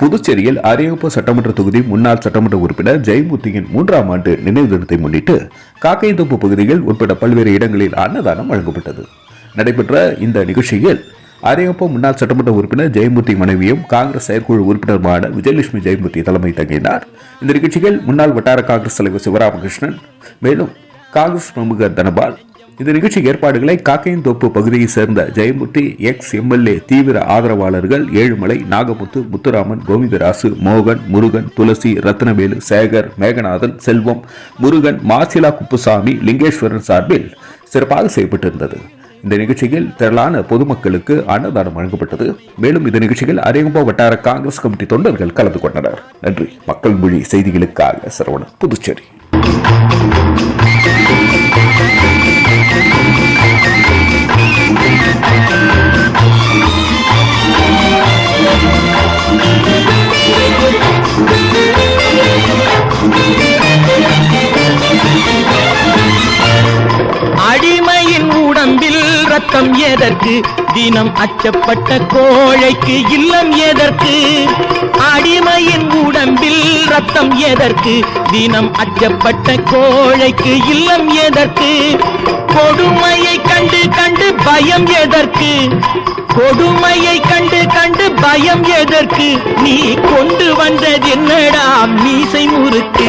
புதுச்சேரியில் அரியப்ப சட்டமன்ற தொகுதி முன்னாள் சட்டமன்ற உறுப்பினர் ஜெயமூர்த்தியின் மூன்றாம் ஆண்டு நினைவு தினத்தை முன்னிட்டு காக்கைத்தோப்பு பகுதியில் உட்பட பல்வேறு இடங்களில் அன்னதானம் வழங்கப்பட்டது. நடைபெற்ற இந்த நிகழ்ச்சியில் அரியப்ப முன்னாள் சட்டமன்ற உறுப்பினர் ஜெயமூர்த்தி மனைவியும் காங்கிரஸ் செயற்குழு உறுப்பினருமான விஜயலட்சுமி ஜெயமூர்த்தி தலைமை தங்கினார். இந்த நிகழ்ச்சியில் முன்னாள் வட்டார காங்கிரஸ் தலைவர் சிவராமகிருஷ்ணன் மேலும் காங்கிரஸ் பிரமுகர் தனபால் இந்த நிகழ்ச்சி ஏற்பாடுகளை காக்கையந்தோப்பு பகுதியைச் சேர்ந்த ஜெயமுத்தி எக்ஸ் எம்எல்ஏ தீவிர ஆதரவாளர்கள் ஏழுமலை நாகமுத்து முத்துராமன் கோவிந்தராசு மோகன் முருகன் துளசி ரத்னவேலு சேகர் மேகநாதன் செல்வம் முருகன் மாசிலா குப்புசாமி லிங்கேஸ்வரன் சார்பில் சிறப்பாக செய்யப்பட்டிருந்தது இந்த நிகழ்ச்சியில் திரளான பொதுமக்களுக்கு அன்னதானம் வழங்கப்பட்டது. மேலும் இந்த நிகழ்ச்சியில் அரியங்கம்பா வட்டார காங்கிரஸ் கமிட்டி தொண்டர்கள் கலந்து கொண்டனர். நன்றி. மக்கள் மொழி செய்திகளுக்காக சரவணன் புதுச்சேரி. உடம்பில் எதற்கு? தினம் அச்சப்பட்ட கோழைக்கு இல்லம் எதற்கு? அடிமையின் உடம்பில் ரத்தம் எதற்கு? தினம் அச்சப்பட்ட கோழைக்கு இல்லம் எதற்கு? கொடுமையை கண்டு கண்டு பயம் எதற்கு? கொடுமையை கண்டு கண்டு பயம் எதற்கு? நீ கொண்டு வந்தது என்னடா? மீசை முறுக்கு.